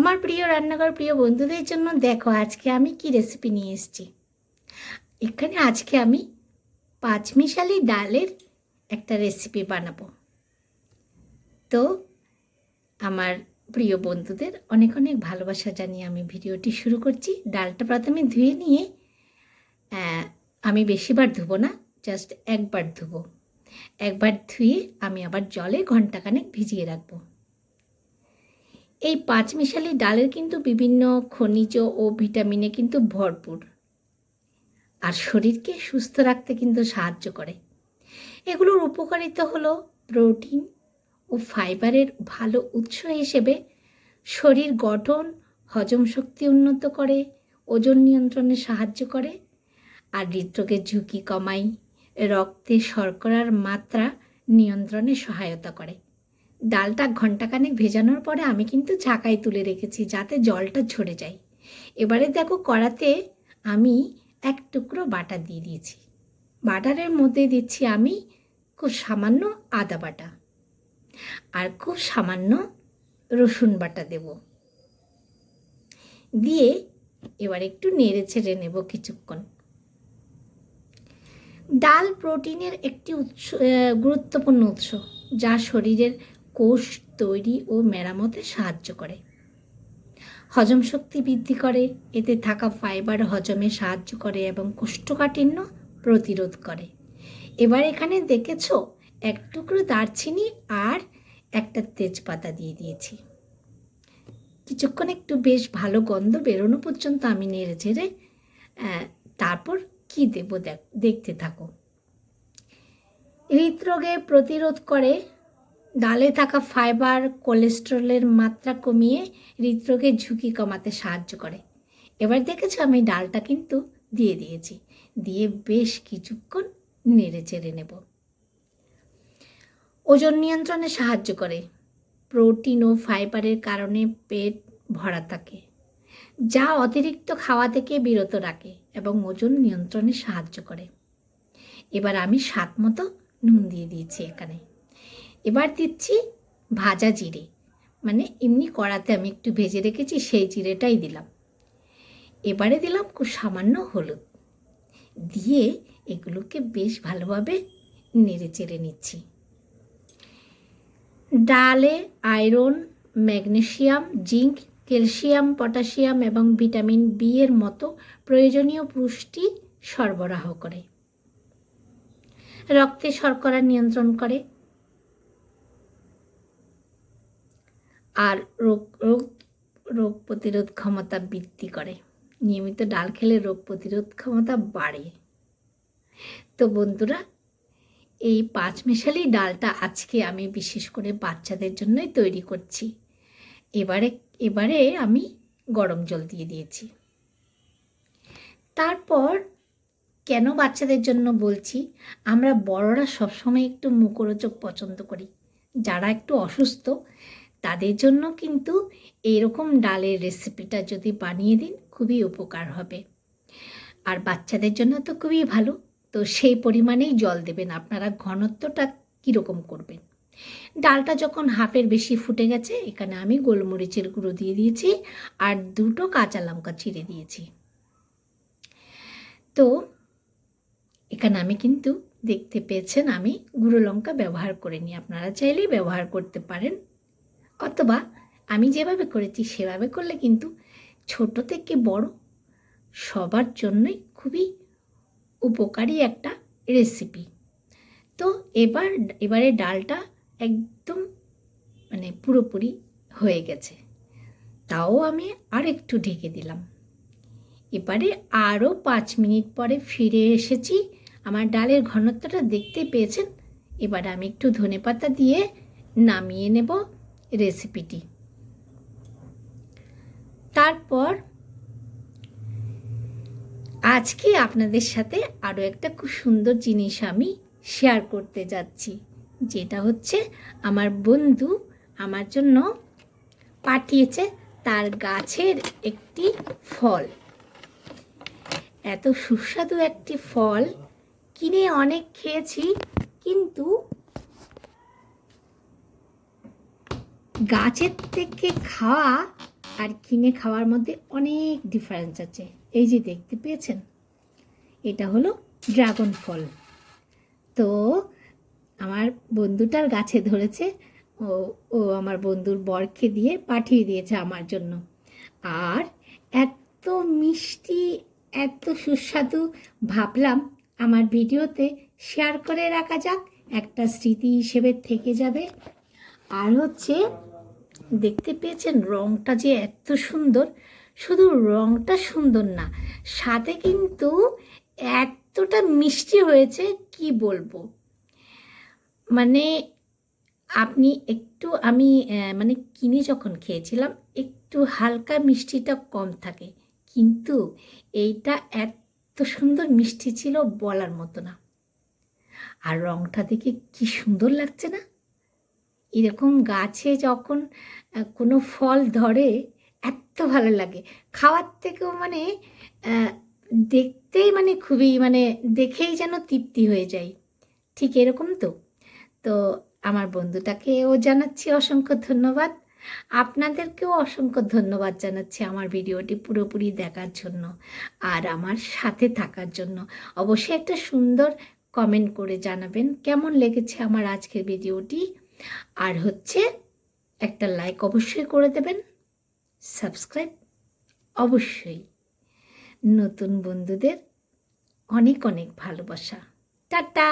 আমার প্রিয় রান্নাঘর, প্রিয় বন্ধুদের জন্য দেখো আজকে আমি কি রেসিপি নিয়ে এসেছি। এখানে আজকে আমি পাঁচমিশালি ডালের একটা রেসিপি বানাবো। তো আমার প্রিয় বন্ধুদের অনেক অনেক ভালোবাসা জানিয়ে আমি ভিডিওটি শুরু করছি। ডালটা প্রথমে ধুয়ে নিয়ে আমি বেশিবার ধুবো না জাস্ট একবার ধুবো। একবার ধুয়ে আমি আবার জলে ঘন্টাখানেক ভিজিয়ে রাখব। এই পাঁচমিশালি ডালের কিন্তু বিভিন্ন খনিজ ও ভিটামিনে কিন্তু ভরপুর। আর শরীরকে সুস্থ রাখতে কিন্তু সাহায্য করে। এগুলোর উপকারিতা হলো প্রোটিন ও ফাইবারের ভালো উৎস হিসেবে শরীর গঠন, হজম শক্তি উন্নত করে, ওজন নিয়ন্ত্রণে সাহায্য করে, আর হৃদরোগের ঝুঁকি কমায়, রক্তে শর্করার মাত্রা নিয়ন্ত্রণে সহায়তা করে। ডালটা ঘন্টাখানেক ভেজানোর পরে আমি কিন্তু ঝাঁকায় তুলে রেখেছি যাতে জলটা ঝরে যায়। এবারে দেখো কড়াতে আমি এক টুকরো বাটা দিয়ে দিয়েছি। বাটারের মধ্যে দিচ্ছি আমি খুব সামান্য আদা বাটা আর খুব সামান্য রসুন বাটা দেব। দিয়ে এবার একটু নেড়ে ছেড়ে নেব কিছুক্ষণ। ডাল প্রোটিনের একটি উৎস গুরুত্বপূর্ণ উৎস যা শরীরের কোষ তৈরি ও মেরামতে সাহায্য করে। হজম শক্তি বৃদ্ধি করে এতে থাকা ফাইবার হজমে সাহায্য করে এবং কোষ্ঠকাঠিন্য প্রতিরোধ করে। এবার এখানে দেখেছ এক টুকরো দারচিনি আর একটা তেজপাতা দিয়ে দিয়েছি। কিছুক্ষণ একটু বেশ ভালো গন্ধ বেরোনো পর্যন্ত আমি নেড়ে আহ, তারপর কি দেবো দেখ দেখতে থাকো। হৃদরোগে প্রতিরোধ করে ডালে থাকা ফাইবার কোলেস্টেরলের মাত্রা কমিয়ে হৃদরোগের ঝুঁকি কমাতে সাহায্য করে। এবার দেখেছ আমি ডালটা কিন্তু দিয়ে দিয়েছি। দিয়ে বেশ কিছুক্ষণ নেড়ে চেড়ে নেব। ওজন নিয়ন্ত্রণে সাহায্য করে। প্রোটিন ও ফাইবারের কারণে পেট ভরা থাকে, যা অতিরিক্ত খাওয়া থেকে বিরত রাখে এবং ওজন নিয়ন্ত্রণে সাহায্য করে। এবার আমি স্বাদ মতো নুন দিয়ে দিয়েছি এখানে। এবার দিচ্ছি ভাজা জিরে। মানে এমনি কড়াতে আমি একটু ভেজে রেখেছি, সেই জিরেটাই দিলাম। এবারে দিলাম খুব সামান্য হলুদ। দিয়ে এগুলোকে বেশ ভালোভাবে নেড়ে চেড়ে নিচ্ছি। ডালে iron magnesium zinc, calcium potassium এবং ভিটামিন বি এর মতো প্রয়োজনীয় পুষ্টি সরবরাহ করে। রক্তে শর্করা নিয়ন্ত্রণ করে। আর রোগ রোগ রোগ প্রতিরোধ ক্ষমতা বৃদ্ধি করে। নিয়মিত ডাল খেলে রোগ প্রতিরোধ ক্ষমতা বাড়ে। তো বন্ধুরা, এই পাঁচমেশালি ডালটা আজকে আমি বিশেষ করে বাচ্চাদের জন্যই তৈরি করছি। এবারে এবারে আমি গরম জল দিয়ে দিয়েছি। তারপর কেন বাচ্চাদের জন্য বলছি, আমরা বড়রা সবসময় একটু মুখরোচক পছন্দ করি। যারা একটু অসুস্থ তাদের জন্য কিন্তু এরকম ডালের রেসিপিটা যদি বানিয়ে দিন, খুবই উপকার হবে। আর বাচ্চাদের জন্য তো খুবই ভালো। তো সেই পরিমাণেই জল দেবেন। আপনারা ঘনত্বটা কীরকম করবেন? ডালটা যখন হাফের বেশি ফুটে গেছে, এখানে আমি গোলমরিচের গুঁড়ো দিয়ে দিয়েছি আর দুটো কাঁচা লঙ্কা চিড়ে দিয়েছি। তো এখানে আমি কিন্তু দেখতে পেয়েছেন আমি গুঁড়ো লঙ্কা ব্যবহার করিনি। আপনারা চাইলেই ব্যবহার করতে পারেন। অথবা আমি যেভাবে করেছি সেভাবে করলে কিন্তু ছোট থেকে বড় সবার জন্যই খুবই উপকারী একটা রেসিপি তো এবার, এবারে ডালটা একদম মানে পুরোপুরি হয়ে গেছে। তাও আমি আর একটু ঢেকে দিলাম। এবারে আরও পাঁচ মিনিট পরে ফিরে এসেছি। আমার ডালের ঘনত্বটা দেখতে পেয়েছেন? এবার আমি একটু ধনেপাতা দিয়ে নামিয়ে নেব। রেসিপিটি। তারপর আজকে আপনাদের সাথে আরও একটা খুব সুন্দর জিনিস আমি শেয়ার করতে যাচ্ছি। যেটা হচ্ছে আমার বন্ধু আমার জন্য পাঠিয়েছে তার গাছের একটি ফল। এত সুস্বাদু একটি ফল। কিনে অনেক খেয়েছি, কিন্তু গাছের থেকে খাওয়া আর কিনে খাওয়ার মধ্যে অনেক ডিফারেন্স আছে। এই যে দেখতে পেয়েছেন, এটা হলো ড্রাগন ফল। তো আমার বন্ধুটার গাছে ধরেছে, ও ও আমার বন্ধুর বরকে দিয়ে পাঠিয়ে দিয়েছে আমার জন্য। আর এত মিষ্টি, এত সুস্বাদু, ভাবলাম আমার ভিডিওতে শেয়ার করে রাখা যাক, একটা স্মৃতি হিসেবে থেকে যাবে। আর হচ্ছে দেখতে পেয়েছেন রংটা যে এত সুন্দর। শুধু রংটা সুন্দর না সাথে কিন্তু এতটা মিষ্টি হয়েছে, কি বলব? মানে আপনি একটু, আমি মানে কিনে যখন খেয়েছিলাম, একটু হালকা মিষ্টিটা কম থাকে। কিন্তু এইটা এত সুন্দর মিষ্টি ছিল বলার মতো না। আর রংটা দেখে কি সুন্দর লাগছে না? এরকম গাছে যখন কোনো ফল ধরে এত ভালো লাগে। খাওয়ার থেকেও মানে দেখতেই মানে খুবই মানে দেখেই যেন তৃপ্তি হয়ে যায় ঠিক এরকম তো। তো আমার বন্ধুটাকেও জানাচ্ছি অসংখ্য ধন্যবাদ। আপনাদেরকেও অসংখ্য ধন্যবাদ জানাচ্ছি আমার ভিডিওটি পুরোপুরি দেখার জন্য আর আমার সাথে থাকার জন্য। অবশ্যই একটা সুন্দর কমেন্ট করে জানাবেন, কেমন লেগেছে আমার আজকের ভিডিওটি? আর হচ্ছে একটা লাইক অবশ্যই করে দেবেন সাবস্ক্রাইব অবশ্যই। নতুন বন্ধুদের অনেক অনেক ভালোবাসা। টাটা!